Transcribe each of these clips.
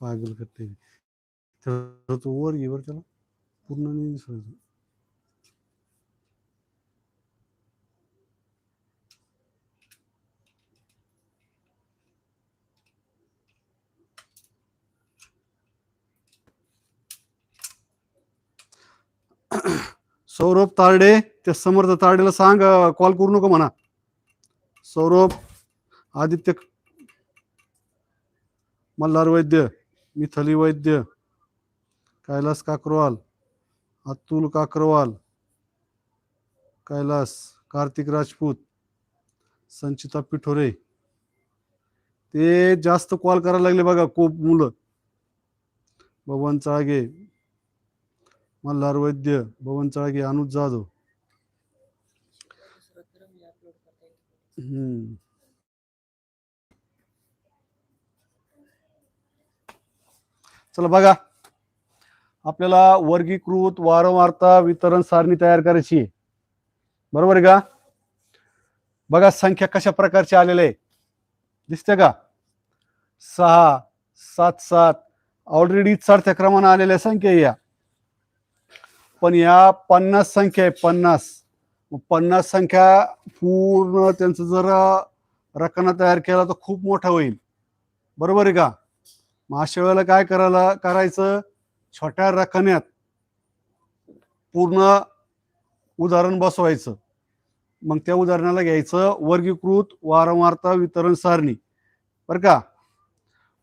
पागल करते तर तो वर घे वर त्याला. पूर्ण नाही दिसायचं सौरभ तारडे त्या समर्थ तारडेला सांग कॉल करू नको म्हणा. सौरभ आदित्य मल्हार वैद्य मिथली वैद्य कैलास काकरवाल अतुल काकरवाल कैलास कार्तिक राजपूत संचिता पिठोरे. ते जास्त कॉल करायला लागले बघा खूप मुलं. बबन चाळगे मल्हार वैद्य भवन चाळगे अनुज जाधव. हम्म. चला बघा. आपल्याला वर्गीकृत वारंवारता वितरण सारणी तयार करायची. आहे बरोबर आहे का? बघा संख्या कशा प्रकारची आलेल्या आहे. दिसते का? सहा सात सात. ऑलरेडी चढत्या क्रमाने आलेल्या संख्या या. पण या पन्नास संख्या आहे पन्नास. पन्नास संख्या पूर्ण त्यांचं जर रकाना तयार केला तर खूप मोठा होईल. बरोबर आहे का? मग अशा वेळेला काय करायला करायचं? छोट्या रकान्यात पूर्ण उदाहरण बसवायचं. मग त्या उदाहरणाला घ्यायचं वर्गीकृत वारंवारता वितरण सारणी. बरं का?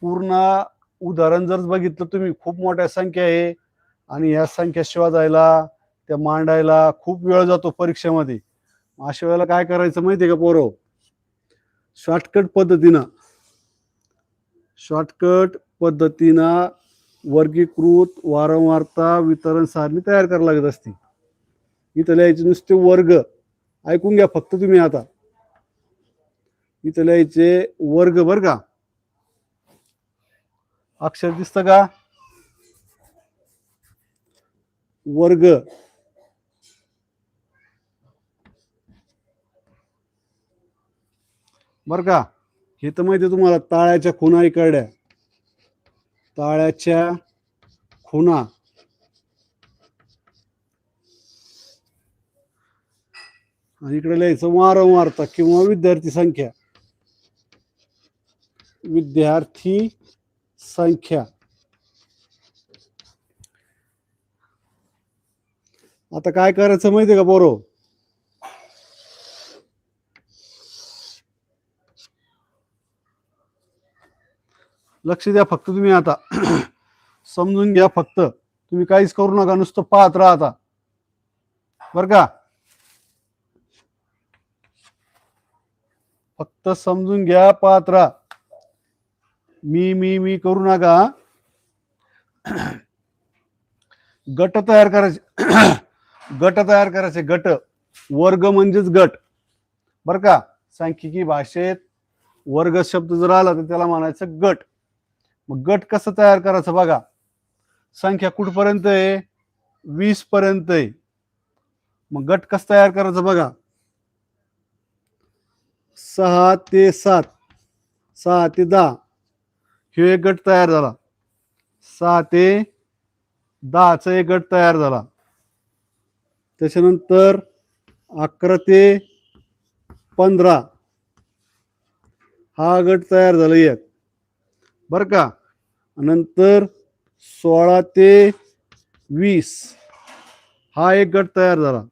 पूर्ण उदाहरण जर बघितलं तुम्ही खूप मोठ्या संख्या आहे. आणि या संख्या शोधायला त्या मांडायला खूप वेळ जातो परीक्षेमध्ये. मग अशा वेळेला काय करायचं माहितीये का पोरो? शॉर्टकट पद्धतीनं शॉर्टकट पद्धतीनं वर्गीकृत वारंवारता वितरण सारणी तयार करावी लागत असते. इथं लिहायचे नुसते वर्ग. ऐकून घ्या फक्त तुम्ही आता. इथं लिहायचे वर्ग बर का. अक्षर दिसतं का? वर्ग. बर का? हे तर माहिती तुम्हाला ताळ्याच्या खुणा इकडल्या. ताळ्याच्या खुणा. आणि इकडे लिहायचं वारंवारता किंवा विद्यार्थी संख्या. विद्यार्थी संख्या. आता काय करायचं माहितीये का बोरो लक्ष द्या फक्त तुम्ही आता. समजून घ्या फक्त. तुम्ही काहीच करू नका नुसतं पाहत राहा आता. बर का? फक्त समजून घ्या पाहत राहा. मी मी मी करू नका. गट तयार करायचे. गट तयार करायचे. गट. वर्ग म्हणजेच गट. बर का? सांख्यिकी भाषेत वर्ग शब्द जर आला तर त्याला म्हणायचं गट. मग गट कसं तयार करायचं बघा. संख्या कुठपर्यंत आहे? वीस पर्यंत आहे. मग गट कसं तयार करायचं बघा. सहा ते सात. सहा ते दहा. हे एक गट तयार झाला. सहा ते दहाचा एक गट तयार झाला. त्याच्यानंतर अकरा ते पंधरा हा गट तयार झाला एक. बर का? नंतर सोळा ते वीस हा एक गट तयार झाला.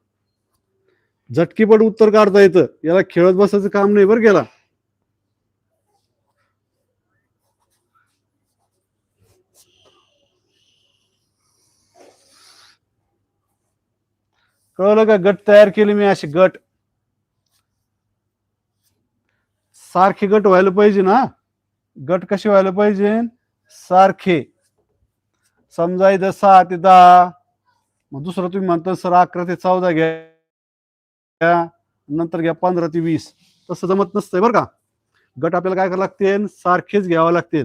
झटकीपट उत्तर काढता येतं. याला खेळत बसायचं काम नाही बरं गेला कळलं का गट तयार केले मी असे गट? सारखे गट व्हायला पाहिजे ना? गट कसे व्हायला पाहिजे? सारखे. समजा इथं सहा ते दहा. मग दुसरं तुम्ही म्हणता सर अकरा ते चौदा घ्या. नंतर घ्या पंधरा ते वीस. तसं जमत नसतंय बरं का. गट आपल्याला काय करावं लागते सारखेच घ्यावं लागते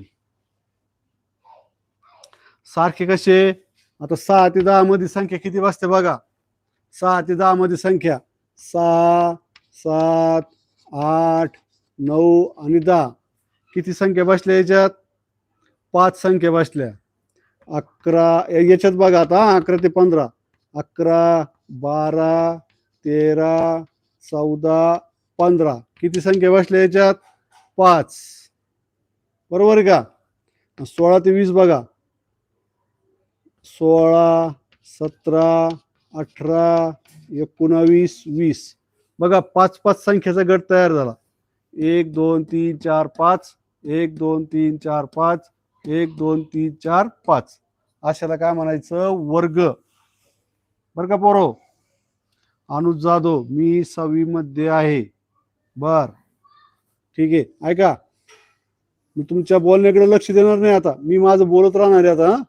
सारखे कसे? आता सहा ते दहा मध्ये संख्या किती वाजते बघा. सहा ते दहामध्ये संख्या. सहा सात आठ नऊ आणि दहा. किती संख्या बसल्या याच्यात? पाच संख्या बसल्या. अकरा या- याच्यात बघा आता हां अकरा ते पंधरा. अकरा बारा तेरा चौदा पंधरा. किती संख्या बसल्या याच्यात? पाच. बरोबर आहे का? सोळा ते वीस बघा. सोळा सतरा अठरा एकोणावीस वीस. बघा पाच पाच संख्येचा गट तयार झाला. एक दोन तीन चार पाच. एक दोन तीन चार पाच. एक दोन तीन चार पाच. अशाला काय म्हणायचं? वर्ग. बर का पोरो? अनुज जाधव मी सहावी मध्ये आहे. बर. ठीक आहे. ऐका. मी तुमच्या बोलण्याकडे लक्ष देणार नाही आता. मी माझं बोलत राहणार आहे आता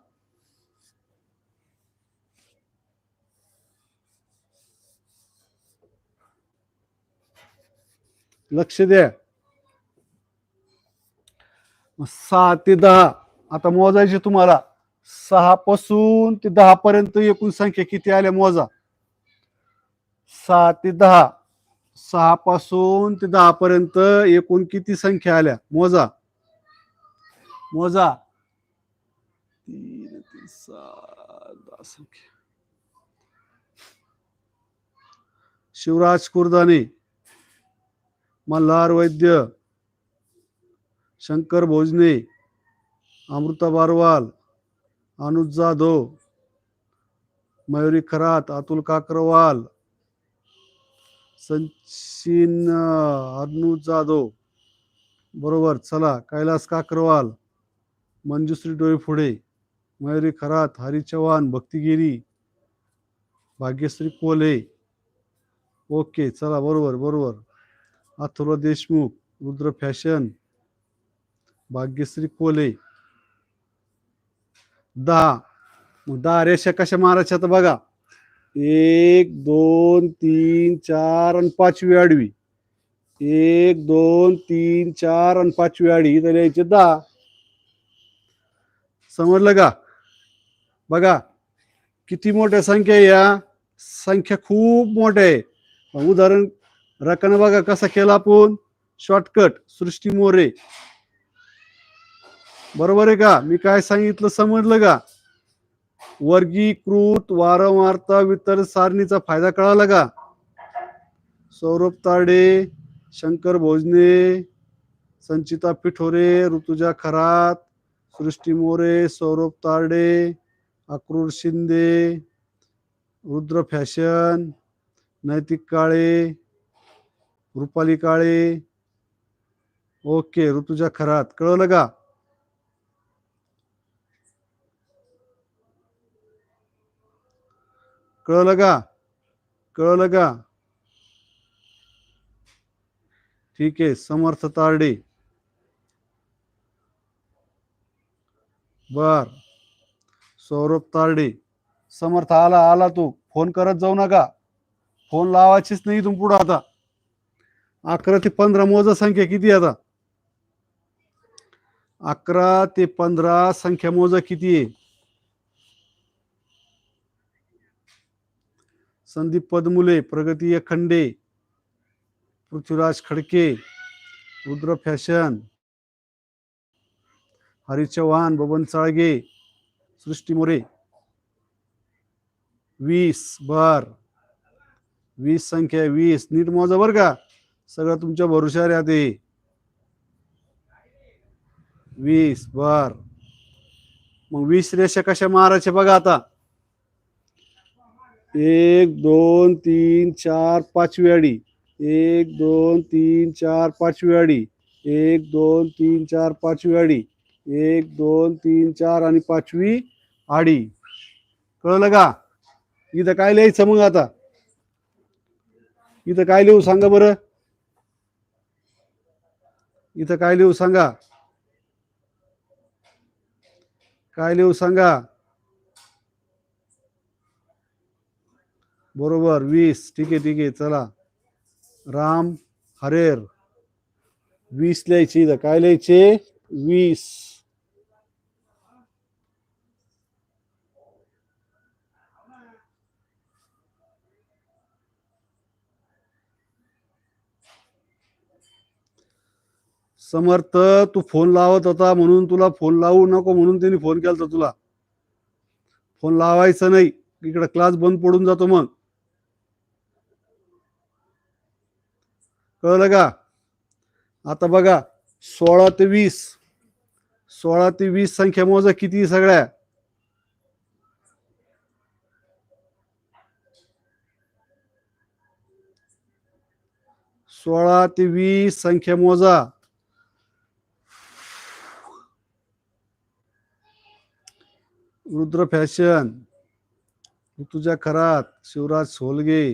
लक्ष द्या. सहा ते दहा. आता मोजायचे तुम्हाला. सहा पासून ते दहा पर्यंत एकूण संख्या किती आल्या मोजा? सहा ते दहा. सहा पासून ते दहा पर्यंत एकूण किती संख्या आल्या? मोजा. मोजा. तीन तीन सहा दहा संख्या. शिवराज कुर्दाने मल्हार वैद्य शंकर भोजने अमृता बारवाल अनुज जाधव मयुरी खरात अतुल काकरवाल सचिन अनुज जाधव. बरोबर चला कैलास काकरवाल मंजुश्री डोईफुडे मयुरी खरात हरी चव्हाण भक्तिगिरी भाग्यश्री कोले. ओके चला बरोबर बरोबर. अथर्व देशमुख रुद्र फॅशन भाग्यश्री कोले. दहा मग दहा रेषा कशा मारायच्या तर बघा. एक दोन तीन चार आणि पाचवी आडवी. एक दोन तीन चार आणि पाचवी आडवी. तर यायचे दहा समजलं का? बघा किती मोठ्या संख्या आहे या? संख्या खूप मोठ्या आहे. उदाहरण रकाना बघा कसा केला आपण. शॉर्टकट सृष्टी मोरे. बरोबर आहे का? मी काय सांगितलं समजलं का? वर्गीकृत वारंवारता वितरण सारणीचा फायदा कळाला का? सौरभ ताडे शंकर भोजने संचिता पिठोरे ऋतुजा खरात सृष्टी मोरे सौरभ तारडे अक्रूर शिंदे रुद्र फॅशन नैतिक काळे रुपाली काळे. ओके ऋतुजा खरात. कळलं का? कळलं का? कळलं का? ठीक आहे समर्थ तारडे. बर. सौरभ तारडे. समर्थ आला आला तू. फोन करत जाऊ नका. फोन लावायचीच नाही तुम पुढं आता. अकरा ते पंधरा मोजा संख्या किती आहे आता? अकरा ते पंधरा संख्या मोजा किती आहे? संदीप पदमुले प्रगती अखंडे पृथ्वीराज खडके रुद्र फॅशन हरी चव्हाण बबन चाळगे सृष्टी मोरे. वीस बर. वीस संख्या वीस. नीट मोजा बर का. सगळं तुमच्या भरोशावर आहे वीस बर. मग वीस रेषा कशा मारायच्या बघा आता. एक दोन तीन चार पाचवी आडी एक दोन तीन चार पाचवी आडी एक दोन तीन चार पाचवी आडी एक दोन तीन चार आणि पाचवी आडी. कळलं का? इथं काय लिहायचं मग आता? इथं काय लिहू सांगा बरं? इथं काय लिहू सांगा? काय लिहू सांगा? बरोबर वीस. ठीक आहे ठीक आहे. चला. राम हरेर. वीस लिहायचे इथं. काय लिहायचे? वीस. समर्थ तू फोन लावत होता म्हणून तुला फोन लावू नको म्हणून त्यांनी फोन केला तुला. फोन लावायचं नाही इकडे क्लास बंद पडून जातो मग. कळलं का? आता बघा सोळा ते वीस. सोळा ते वीस संख्या मोजा किती सगळ्या? सोळा ते वीस संख्या मोजा. रुद्र फॅशन ऋतुजा खरात शिवराज सोलगे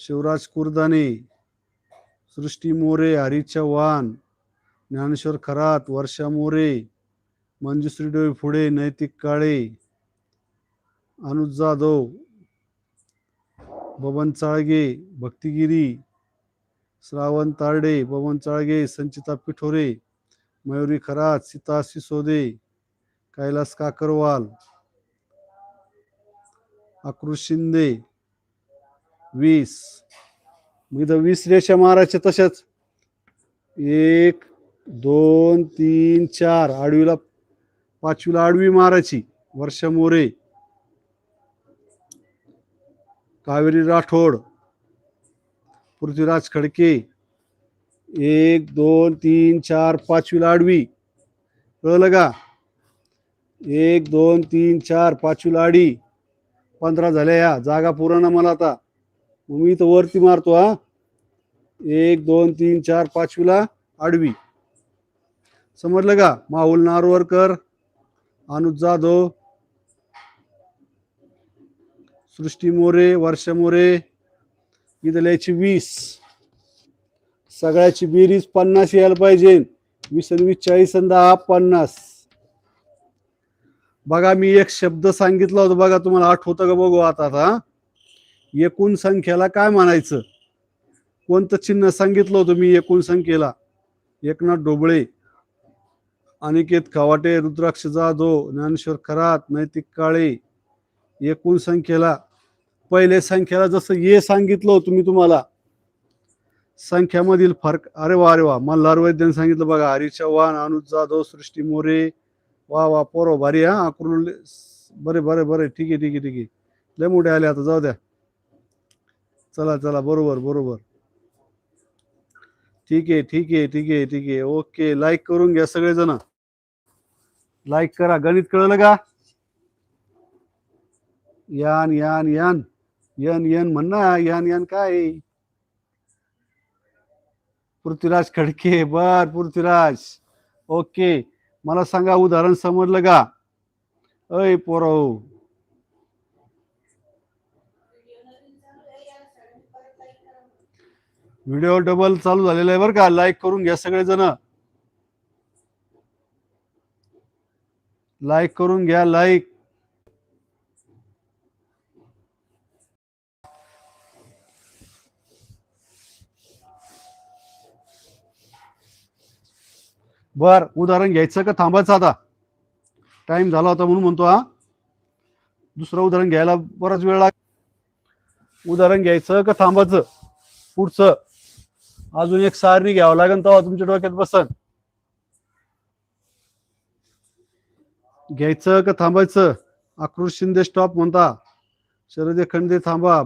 शिवराज कुरदाने सृष्टी मोरे हरी चव्हाण ज्ञानेश्वर खरात वर्षा मोरे मंजुश्री डोळे फुडे नैतिक काळे अनुज जाधव बबन चाळगे भक्तिगिरी श्रावण तारडे बबन चाळगे संचिता पिठोरे मयुरी खरात सीता सिसोदे कैलास काकरवाल अक्रुष शिंदे वीस. मग इथं वीस रेषा मारायच्या तशाच एक दोन तीन चार. आडवीला पाचवीला आडवी मारायची. वर्षा मोरे. कावेरी राठोड. पृथ्वीराज खडके. एक दोन तीन चार. पाचवीला आडवी. कळलं का? एक दोन तीन चार पाचवीला लाडी. पंधरा झाल्या या. जागा पुराणा मला आता. मग मी तर वरती मारतो हा. एक दोन तीन चार पाचवीला आडवी. समजलं का? माहुल नारवरकर अनुज जाधव सृष्टी मोरे वर्षा मोरे इथं लिहायची वीस. सगळ्याची बेरीज पन्नास यायला पाहिजे. वीस आणि वीस चाळीस आणि दहा पन्नास. बघा मी एक शब्द सांगितला होता बघा तुम्हाला आठवतं का बघू आता आता एकूण संख्येला काय म्हणायचं? कोणतं चिन्ह सांगितलं होतं मी एकूण संख्येला? एकनाथ डोबळे अनिकेत खवाटे रुद्राक्ष जाधव ज्ञानेश्वर खरात नैतिक काळे एकूण संख्येला. पहिले संख्येला जसं ये सांगितलं होतं मी तुम्हाला संख्यामधील फरक अरे वा अरे वा मल्हार वैद्याने सांगितलं बघा हरी चव्हाण अनुज जाधव सृष्टी मोरे वा वा पोरो भारी हा अकरून बरे बरे बरे ठीक आहे ठीक आहे ठीक आहे. लय मोठे आले आता जाऊ द्या. चला चला बरोबर बरोबर. ठीक आहे ठीक आहे ठीक आहे ठीक आहे. ओके लाईक करून घ्या सगळेजण. लाईक करा. गणित कळलं का? यान यान यान. यन यन म्हणणं यान यान काय? पृथ्वीराज खडके. बर पृथ्वीराज. ओके. मला सांगा उदाहरण समजलं का? अय पोरो. व्हिडिओ डबल चालू झालेला आहे बरं का. लाईक करून घ्या सगळेजण. लाईक करून घ्या लाईक. बर उदाहरण घ्यायचं का? थांबायचं आता. टाइम झाला होता म्हणून म्हणतो हा. दुसरं उदाहरण घ्यायला बराच वेळ लाग उदाहरण घ्यायचं का? थांबायचं. पुढचं. अजून एक सारणी घ्यावं लागेल तेव्हा तुमच्या डोक्यात बसन. घ्यायचं का? थांबायचं. आक्रोश शिंदे स्टॉप म्हणता. शरद खंडे थांबा.